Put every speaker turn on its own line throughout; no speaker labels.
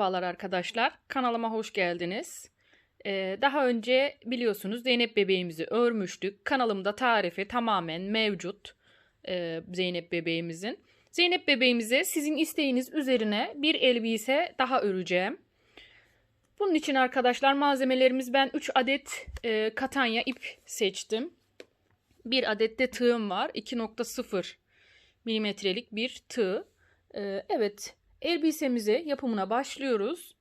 Merhabalar arkadaşlar. Kanalıma hoş geldiniz. Ee, daha önce biliyorsunuz Zeynep bebeğimizi örmüştük. Kanalımda tarifi tamamen mevcut ee, Zeynep bebeğimizin. Zeynep bebeğimize sizin isteğiniz üzerine bir elbise daha öreceğim. Bunun için arkadaşlar malzemelerimiz ben 3 adet e, katanya ip seçtim. Bir adet de tığım var. 2.0 milimetrelik bir tığ. Ee, evet elbisemize yapımına başlıyoruz.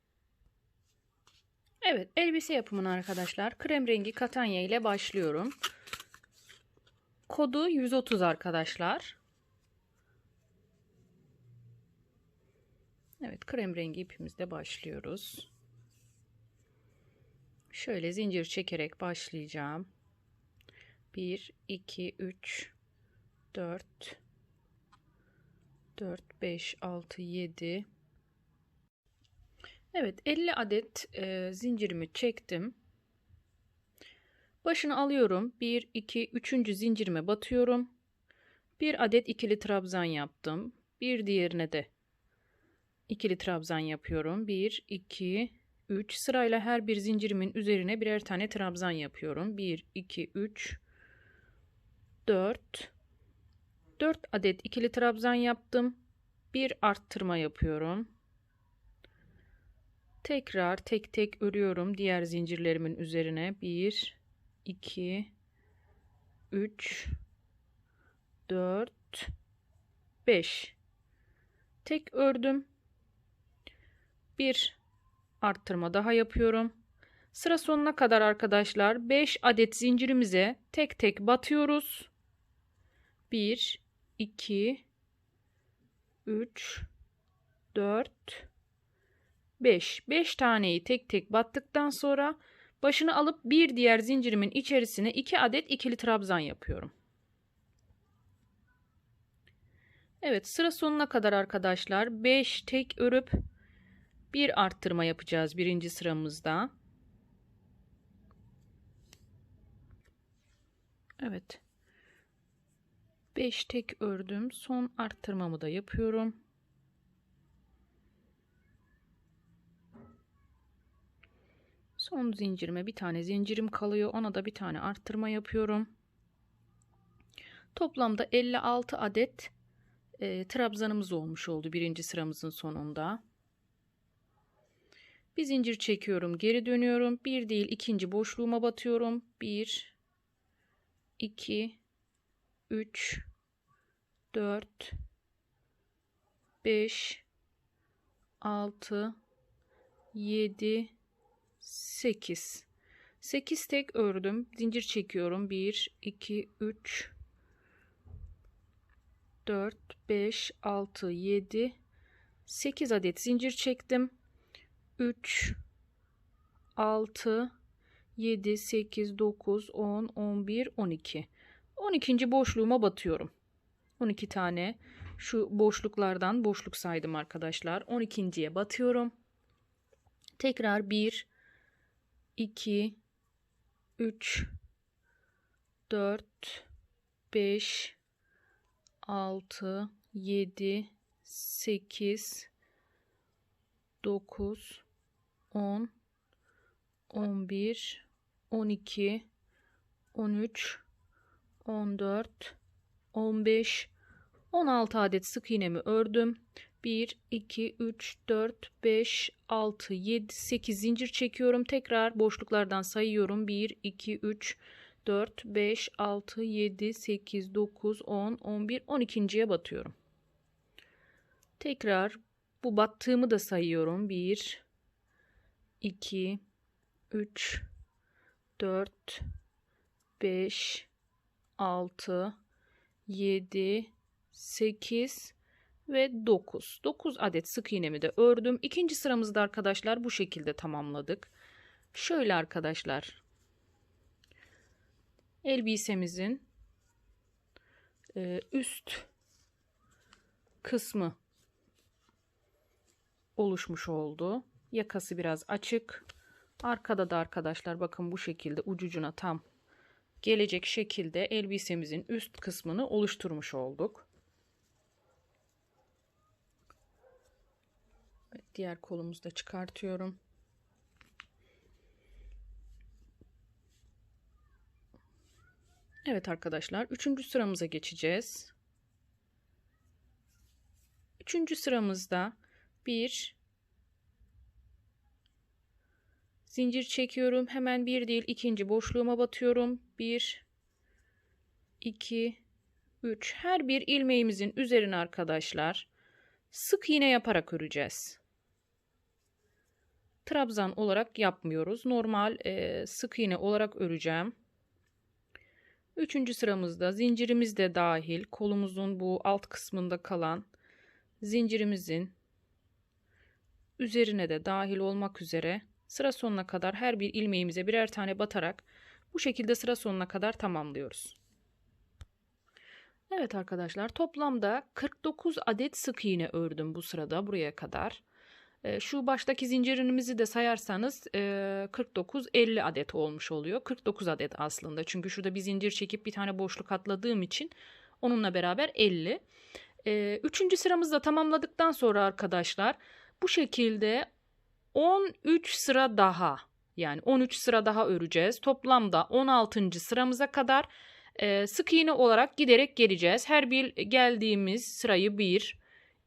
Evet elbise yapımına arkadaşlar krem rengi katanya ile başlıyorum. Kodu 130 arkadaşlar. Evet krem rengi ipimizle başlıyoruz. Şöyle zincir çekerek başlayacağım. 1 2 3 4 4 5 6 7 Evet 50 adet e, zincirimi çektim. Başını alıyorum. 1 2 3. zincirime batıyorum. Bir adet ikili trabzan yaptım. Bir diğerine de ikili trabzan yapıyorum. 1 2 3 sırayla her bir zincirimin üzerine birer tane trabzan yapıyorum. 1 2 3 4 4 adet ikili trabzan yaptım. Bir arttırma yapıyorum. Tekrar tek tek örüyorum diğer zincirlerimin üzerine. 1 2 3 4 5 Tek ördüm. Bir arttırma daha yapıyorum. Sıra sonuna kadar arkadaşlar 5 adet zincirimize tek tek batıyoruz. 1 2 3 4 5 5 taneyi tek tek battıktan sonra başını alıp bir diğer zincirimin içerisine 2 adet ikili trabzan yapıyorum. Evet sıra sonuna kadar arkadaşlar 5 tek örüp bir arttırma yapacağız birinci sıramızda. Evet. 5 tek ördüm. Son arttırmamı da yapıyorum. Son zincirime bir tane zincirim kalıyor. Ona da bir tane arttırma yapıyorum. Toplamda 56 adet e, trabzanımız olmuş oldu birinci sıramızın sonunda. Bir zincir çekiyorum. Geri dönüyorum. Bir değil ikinci boşluğuma batıyorum. 1 2 3 4 5 6 7 8 8 tek ördüm. Zincir çekiyorum. 1 2 3 4 5 6 7 8 adet zincir çektim. 3 6 7 8 9 10 11 12 12. boşluğuma batıyorum 12 tane şu boşluklardan boşluk saydım arkadaşlar. 12.ye batıyorum. Tekrar 1 2 3 4 5 6 7 8 9 10 11 12 13 14 15 16 adet sık iğnemi ördüm. 1 2 3 4 5 6 7 8 zincir çekiyorum. Tekrar boşluklardan sayıyorum. 1 2 3 4 5 6 7 8 9 10 11 12.ye batıyorum. Tekrar bu battığımı da sayıyorum. 1 2 3 4 5 6 7 8 ve 9. 9 adet sık iğnemi de ördüm. İkinci sıramızda arkadaşlar bu şekilde tamamladık. Şöyle arkadaşlar. Elbisemizin e, üst kısmı oluşmuş oldu. Yakası biraz açık. Arkada da arkadaşlar bakın bu şekilde ucucuna tam gelecek şekilde elbisemizin üst kısmını oluşturmuş olduk. Diğer kolumuzu da çıkartıyorum. Evet arkadaşlar, üçüncü sıramıza geçeceğiz. Üçüncü sıramızda bir zincir çekiyorum. Hemen bir değil ikinci boşluğuma batıyorum. Bir, iki, üç. Her bir ilmeğimizin üzerine arkadaşlar sık iğne yaparak öreceğiz. Trabzan olarak yapmıyoruz. Normal e, sık iğne olarak öreceğim. Üçüncü sıramızda zincirimiz de dahil kolumuzun bu alt kısmında kalan zincirimizin üzerine de dahil olmak üzere sıra sonuna kadar her bir ilmeğimize birer tane batarak bu şekilde sıra sonuna kadar tamamlıyoruz. Evet arkadaşlar toplamda 49 adet sık iğne ördüm bu sırada buraya kadar. E, şu baştaki zincirimizi de sayarsanız e, 49-50 adet olmuş oluyor. 49 adet aslında çünkü şurada bir zincir çekip bir tane boşluk atladığım için onunla beraber 50. E, üçüncü sıramızda tamamladıktan sonra arkadaşlar bu şekilde 13 sıra daha yani 13 sıra daha öreceğiz. Toplamda 16. sıramıza kadar e, sık iğne olarak giderek geleceğiz. Her bir geldiğimiz sırayı 1,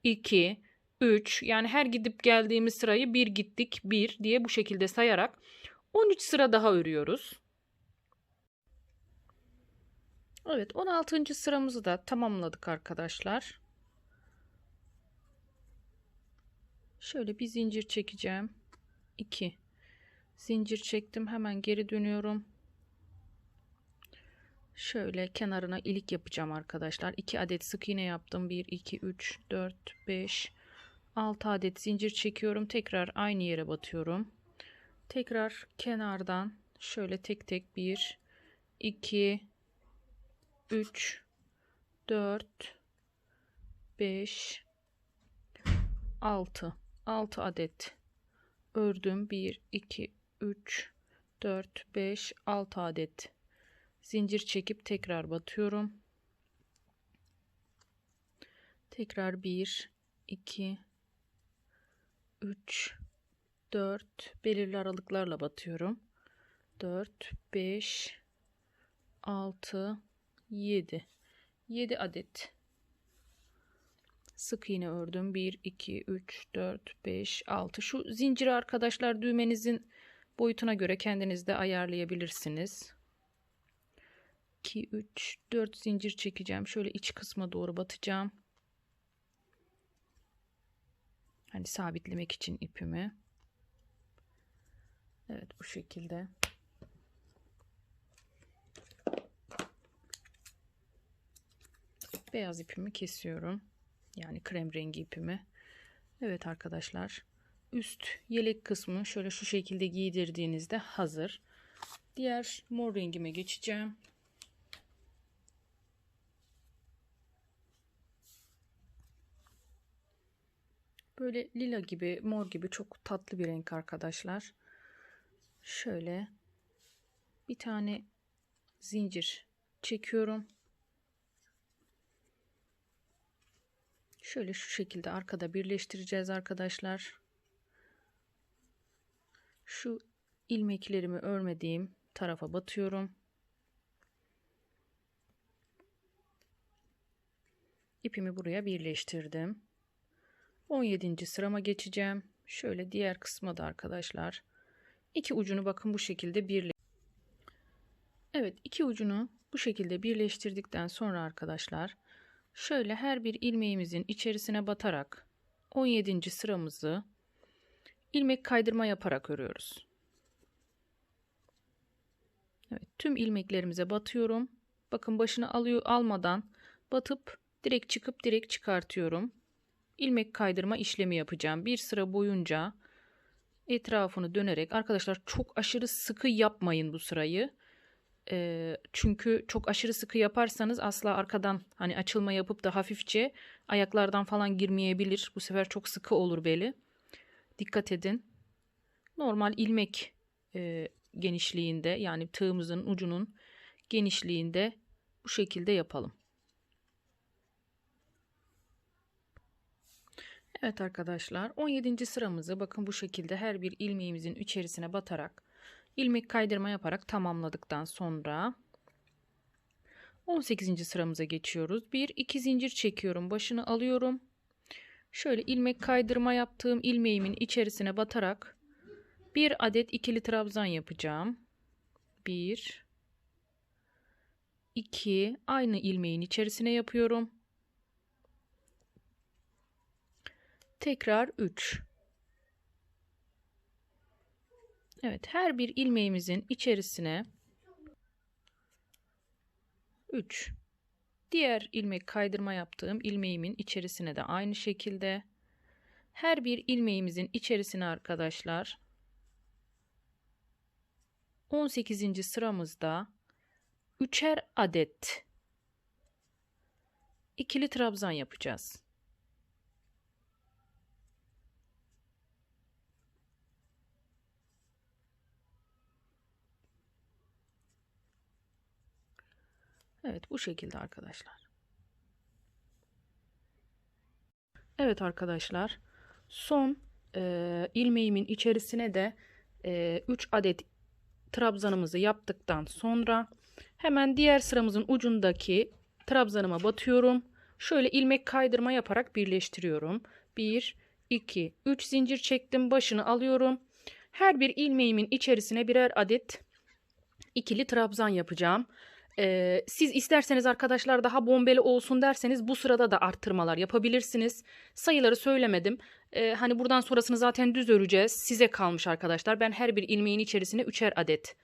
2, 3 yani her gidip geldiğimiz sırayı 1 gittik 1 diye bu şekilde sayarak 13 sıra daha örüyoruz. Evet 16. sıramızı da tamamladık arkadaşlar. Şöyle bir zincir çekeceğim. 2 zincir çektim. Hemen geri dönüyorum. Şöyle kenarına ilik yapacağım arkadaşlar. 2 adet sık iğne yaptım. 1 2 3 4 5 6 adet zincir çekiyorum. Tekrar aynı yere batıyorum. Tekrar kenardan şöyle tek tek 1 2 3 4 5 6 6 adet. Ördüm. 1 2 3 4 5 6 adet. Zincir çekip tekrar batıyorum. Tekrar 1 2 3 4 belirli aralıklarla batıyorum. 4 5 6 7 7 adet sık iğne ördüm. 1 2 3 4 5 6 şu zinciri arkadaşlar düğmenizin boyutuna göre kendiniz de ayarlayabilirsiniz. 2 3 4 zincir çekeceğim. Şöyle iç kısma doğru batacağım. Hani sabitlemek için ipimi. Evet bu şekilde. Beyaz ipimi kesiyorum yani krem rengi ipimi. Evet arkadaşlar. Üst yelek kısmı şöyle şu şekilde giydirdiğinizde hazır. Diğer mor rengime geçeceğim. Böyle lila gibi, mor gibi çok tatlı bir renk arkadaşlar. Şöyle bir tane zincir çekiyorum. Şöyle şu şekilde arkada birleştireceğiz arkadaşlar. Şu ilmeklerimi örmediğim tarafa batıyorum. İpimi buraya birleştirdim. 17. sırama geçeceğim. Şöyle diğer kısma da arkadaşlar. iki ucunu bakın bu şekilde birle. Evet iki ucunu bu şekilde birleştirdikten sonra arkadaşlar Şöyle her bir ilmeğimizin içerisine batarak 17. sıramızı ilmek kaydırma yaparak örüyoruz. Evet, tüm ilmeklerimize batıyorum. Bakın başını alıyor almadan batıp direkt çıkıp direkt çıkartıyorum. İlmek kaydırma işlemi yapacağım. Bir sıra boyunca etrafını dönerek arkadaşlar çok aşırı sıkı yapmayın bu sırayı. E, çünkü çok aşırı sıkı yaparsanız asla arkadan hani açılma yapıp da hafifçe ayaklardan falan girmeyebilir. Bu sefer çok sıkı olur beli. Dikkat edin. Normal ilmek e, genişliğinde yani tığımızın ucunun genişliğinde bu şekilde yapalım. Evet arkadaşlar 17. sıramızı bakın bu şekilde her bir ilmeğimizin içerisine batarak ilmek kaydırma yaparak tamamladıktan sonra 18. sıramıza geçiyoruz. 1 2 zincir çekiyorum. Başını alıyorum. Şöyle ilmek kaydırma yaptığım ilmeğimin içerisine batarak bir adet ikili trabzan yapacağım. 1 2 aynı ilmeğin içerisine yapıyorum. Tekrar 3. Evet, her bir ilmeğimizin içerisine 3. Diğer ilmek kaydırma yaptığım ilmeğimin içerisine de aynı şekilde her bir ilmeğimizin içerisine arkadaşlar 18. sıramızda üçer adet ikili trabzan yapacağız. Evet bu şekilde arkadaşlar. Evet arkadaşlar son e, ilmeğimin içerisine de 3 e, adet trabzanımızı yaptıktan sonra hemen diğer sıramızın ucundaki trabzanıma batıyorum. Şöyle ilmek kaydırma yaparak birleştiriyorum. 1, 2, 3 zincir çektim. Başını alıyorum. Her bir ilmeğimin içerisine birer adet ikili trabzan yapacağım. Ee, siz isterseniz arkadaşlar daha bombeli olsun derseniz bu sırada da arttırmalar yapabilirsiniz. Sayıları söylemedim. Ee, hani buradan sonrasını zaten düz öreceğiz. Size kalmış arkadaşlar. Ben her bir ilmeğin içerisine üçer adet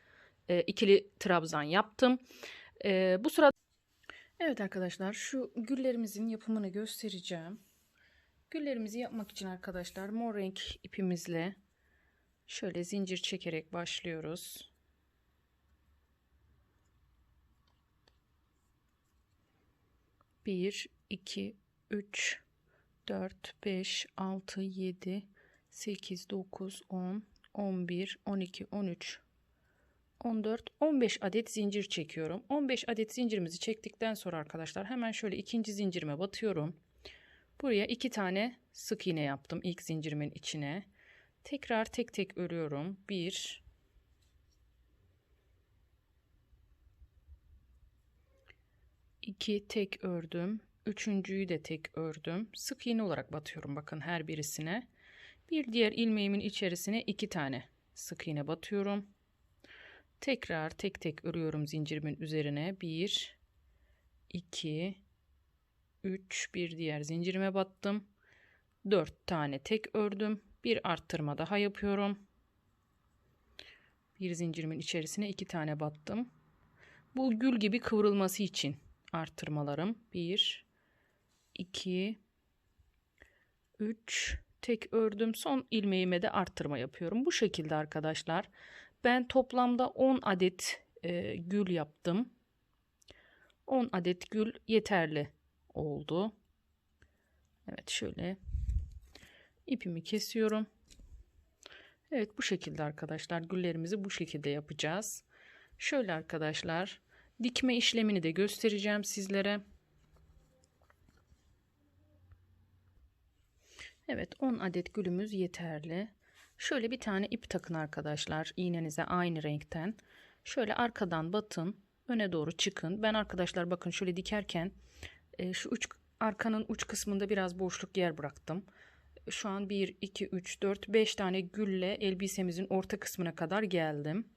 e, ikili trabzan yaptım. Ee, bu sırada Evet arkadaşlar şu güllerimizin yapımını göstereceğim. Güllerimizi yapmak için arkadaşlar mor renk ipimizle şöyle zincir çekerek başlıyoruz. 1, 2, 3, 4, 5, 6, 7, 8, 9, 10, 11, 12, 13, 14, 15 adet zincir çekiyorum. 15 adet zincirimizi çektikten sonra arkadaşlar hemen şöyle ikinci zincirime batıyorum. Buraya iki tane sık iğne yaptım ilk zincirimin içine. Tekrar tek tek örüyorum. 1 2 tek ördüm. Üçüncüyü de tek ördüm. Sık iğne olarak batıyorum bakın her birisine. Bir diğer ilmeğimin içerisine iki tane sık iğne batıyorum. Tekrar tek tek örüyorum zincirimin üzerine. 1 2 3 bir diğer zincirime battım. 4 tane tek ördüm. Bir arttırma daha yapıyorum. Bir zincirimin içerisine iki tane battım. Bu gül gibi kıvrılması için arttırmalarım. 1 2 3 tek ördüm. Son ilmeğime de arttırma yapıyorum. Bu şekilde arkadaşlar. Ben toplamda 10 adet e, gül yaptım. 10 adet gül yeterli oldu. Evet şöyle ipimi kesiyorum. Evet bu şekilde arkadaşlar güllerimizi bu şekilde yapacağız. Şöyle arkadaşlar Dikme işlemini de göstereceğim sizlere. Evet 10 adet gülümüz yeterli. Şöyle bir tane ip takın arkadaşlar iğnenize aynı renkten. Şöyle arkadan batın öne doğru çıkın. Ben arkadaşlar bakın şöyle dikerken e, şu uç arkanın uç kısmında biraz boşluk yer bıraktım. Şu an 1, 2, 3, 4, 5 tane gülle elbisemizin orta kısmına kadar geldim.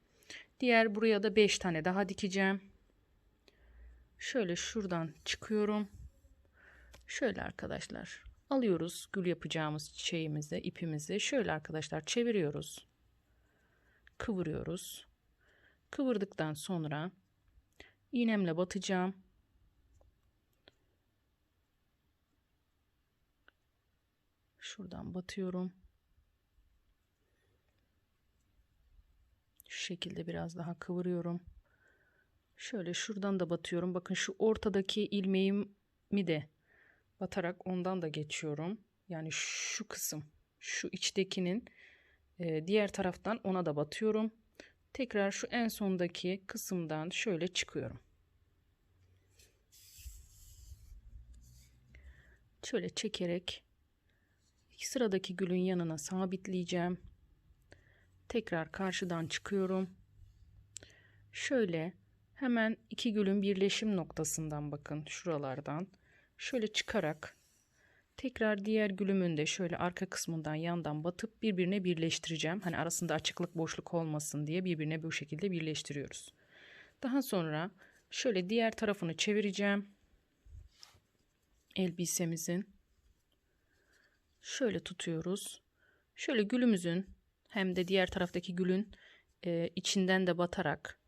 Diğer buraya da 5 tane daha dikeceğim. Şöyle şuradan çıkıyorum. Şöyle arkadaşlar alıyoruz gül yapacağımız çiçeğimizi, ipimizi. Şöyle arkadaşlar çeviriyoruz. Kıvırıyoruz. Kıvırdıktan sonra iğnemle batacağım. Şuradan batıyorum. Şu şekilde biraz daha kıvırıyorum. Şöyle şuradan da batıyorum. Bakın şu ortadaki ilmeğimi de batarak ondan da geçiyorum. Yani şu kısım, şu içtekinin e, diğer taraftan ona da batıyorum. Tekrar şu en sondaki kısımdan şöyle çıkıyorum. Şöyle çekerek sıradaki gülün yanına sabitleyeceğim. Tekrar karşıdan çıkıyorum. Şöyle hemen iki gülün birleşim noktasından bakın şuralardan. Şöyle çıkarak tekrar diğer gülümün de şöyle arka kısmından yandan batıp birbirine birleştireceğim. Hani arasında açıklık boşluk olmasın diye birbirine bu şekilde birleştiriyoruz. Daha sonra şöyle diğer tarafını çevireceğim. Elbisemizin. Şöyle tutuyoruz. Şöyle gülümüzün hem de diğer taraftaki gülün e, içinden de batarak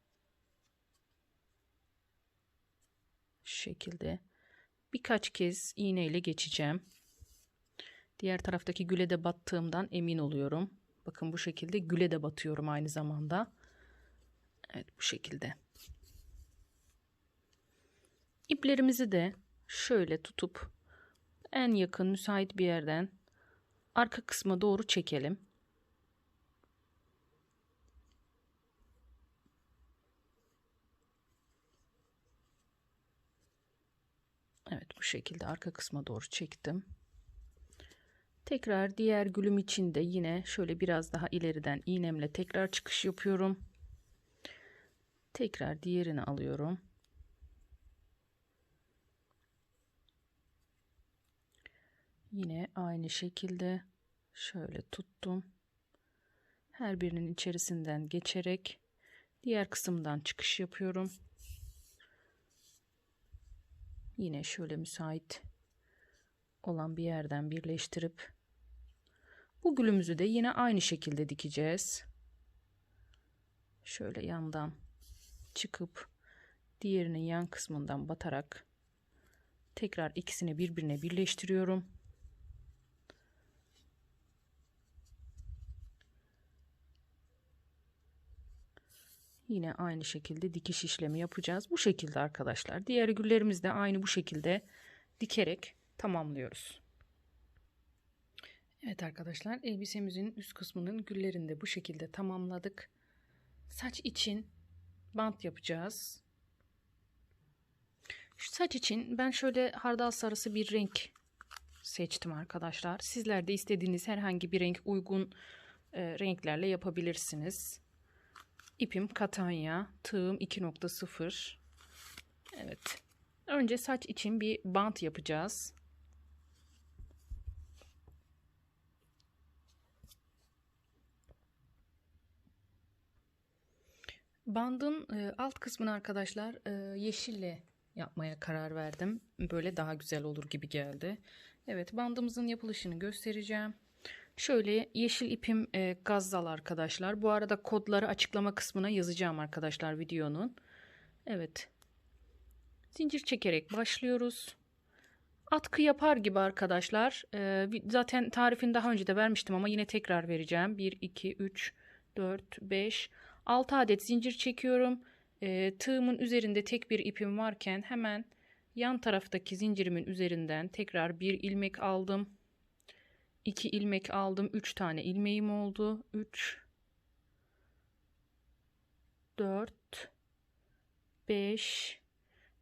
şu şekilde birkaç kez iğneyle geçeceğim. Diğer taraftaki güle de battığımdan emin oluyorum. Bakın bu şekilde güle de batıyorum aynı zamanda. Evet bu şekilde. İplerimizi de şöyle tutup en yakın müsait bir yerden arka kısma doğru çekelim. Evet bu şekilde arka kısma doğru çektim. Tekrar diğer gülüm için de yine şöyle biraz daha ileriden iğnemle tekrar çıkış yapıyorum. Tekrar diğerini alıyorum. Yine aynı şekilde şöyle tuttum. Her birinin içerisinden geçerek diğer kısımdan çıkış yapıyorum. Yine şöyle müsait olan bir yerden birleştirip bu gülümüzü de yine aynı şekilde dikeceğiz. Şöyle yandan çıkıp diğerinin yan kısmından batarak tekrar ikisini birbirine birleştiriyorum. Yine aynı şekilde dikiş işlemi yapacağız. Bu şekilde arkadaşlar. Diğer güllerimiz de aynı bu şekilde dikerek tamamlıyoruz. Evet arkadaşlar elbisemizin üst kısmının güllerini de bu şekilde tamamladık. Saç için bant yapacağız. Şu saç için ben şöyle hardal sarısı bir renk seçtim arkadaşlar. Sizler de istediğiniz herhangi bir renk uygun e, renklerle yapabilirsiniz. İpim katanya, tığım 2.0. Evet. Önce saç için bir bant yapacağız. Bandın e, alt kısmını arkadaşlar e, yeşille yapmaya karar verdim. Böyle daha güzel olur gibi geldi. Evet bandımızın yapılışını göstereceğim. Şöyle yeşil ipim e, gazzal arkadaşlar. Bu arada kodları açıklama kısmına yazacağım arkadaşlar videonun. Evet. Zincir çekerek başlıyoruz. Atkı yapar gibi arkadaşlar. E, zaten tarifini daha önce de vermiştim ama yine tekrar vereceğim. 1, 2, 3, 4, 5, 6 adet zincir çekiyorum. E, tığımın üzerinde tek bir ipim varken hemen yan taraftaki zincirimin üzerinden tekrar bir ilmek aldım. 2 ilmek aldım. 3 tane ilmeğim oldu. 3 4 5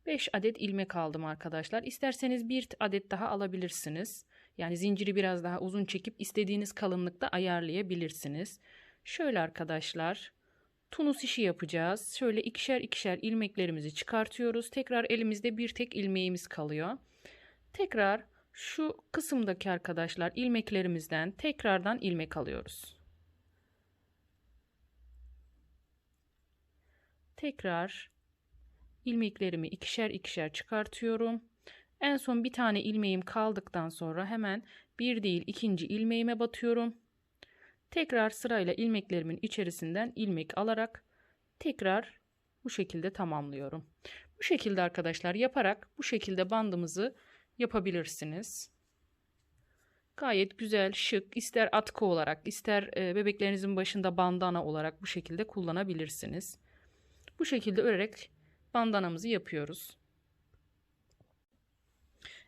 5 adet ilmek aldım arkadaşlar. İsterseniz bir adet daha alabilirsiniz. Yani zinciri biraz daha uzun çekip istediğiniz kalınlıkta ayarlayabilirsiniz. Şöyle arkadaşlar tunus işi yapacağız. Şöyle ikişer ikişer ilmeklerimizi çıkartıyoruz. Tekrar elimizde bir tek ilmeğimiz kalıyor. Tekrar şu kısımdaki arkadaşlar ilmeklerimizden tekrardan ilmek alıyoruz. Tekrar ilmeklerimi ikişer ikişer çıkartıyorum. En son bir tane ilmeğim kaldıktan sonra hemen bir değil ikinci ilmeğime batıyorum. Tekrar sırayla ilmeklerimin içerisinden ilmek alarak tekrar bu şekilde tamamlıyorum. Bu şekilde arkadaşlar yaparak bu şekilde bandımızı yapabilirsiniz. Gayet güzel, şık, ister atkı olarak, ister e, bebeklerinizin başında bandana olarak bu şekilde kullanabilirsiniz. Bu şekilde örerek bandanamızı yapıyoruz.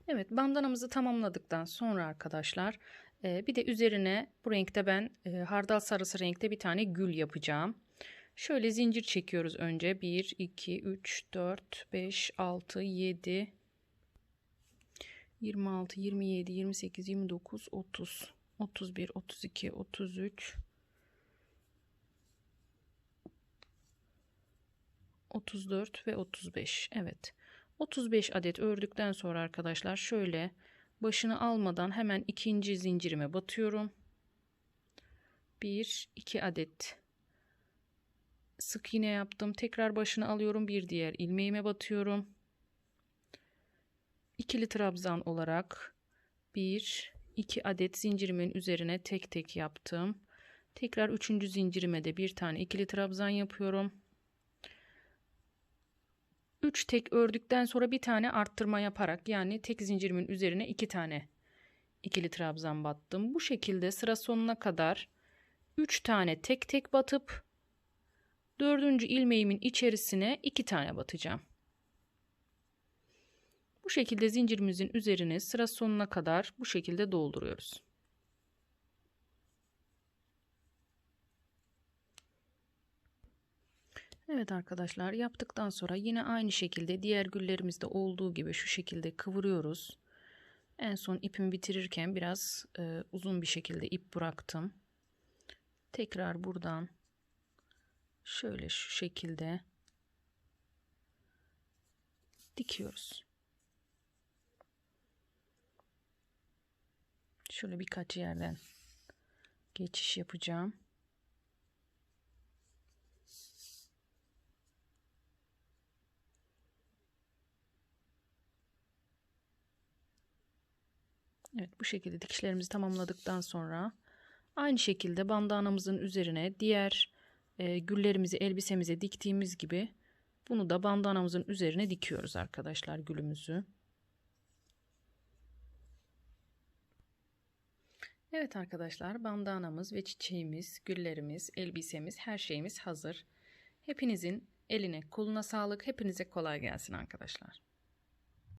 Evet, bandanamızı tamamladıktan sonra arkadaşlar e, bir de üzerine bu renkte ben e, hardal sarısı renkte bir tane gül yapacağım. Şöyle zincir çekiyoruz önce. 1, 2, 3, 4, 5, 6, 7, 26, 27, 28, 29, 30. 31, 32, 33, 34 ve 35. Evet. 35 adet ördükten sonra arkadaşlar şöyle başını almadan hemen ikinci zincirime batıyorum. 1 2 adet sık iğne yaptım. Tekrar başını alıyorum. Bir diğer ilmeğime batıyorum. İkili trabzan olarak 1 2 adet zincirimin üzerine tek tek yaptım. Tekrar üçüncü zincirime de bir tane ikili trabzan yapıyorum. 3 tek ördükten sonra bir tane arttırma yaparak yani tek zincirimin üzerine iki tane ikili trabzan battım. Bu şekilde sıra sonuna kadar 3 tane tek tek batıp dördüncü ilmeğimin içerisine iki tane batacağım. Bu şekilde zincirimizin üzerine sıra sonuna kadar bu şekilde dolduruyoruz. Evet arkadaşlar yaptıktan sonra yine aynı şekilde diğer güllerimizde olduğu gibi şu şekilde kıvırıyoruz. En son ipimi bitirirken biraz e, uzun bir şekilde ip bıraktım. Tekrar buradan şöyle şu şekilde dikiyoruz. Şöyle birkaç yerden geçiş yapacağım. Evet bu şekilde dikişlerimizi tamamladıktan sonra aynı şekilde bandanamızın üzerine diğer e, güllerimizi elbisemize diktiğimiz gibi bunu da bandanamızın üzerine dikiyoruz arkadaşlar gülümüzü. Evet arkadaşlar bandanamız ve çiçeğimiz, güllerimiz, elbisemiz, her şeyimiz hazır. Hepinizin eline koluna sağlık. Hepinize kolay gelsin arkadaşlar.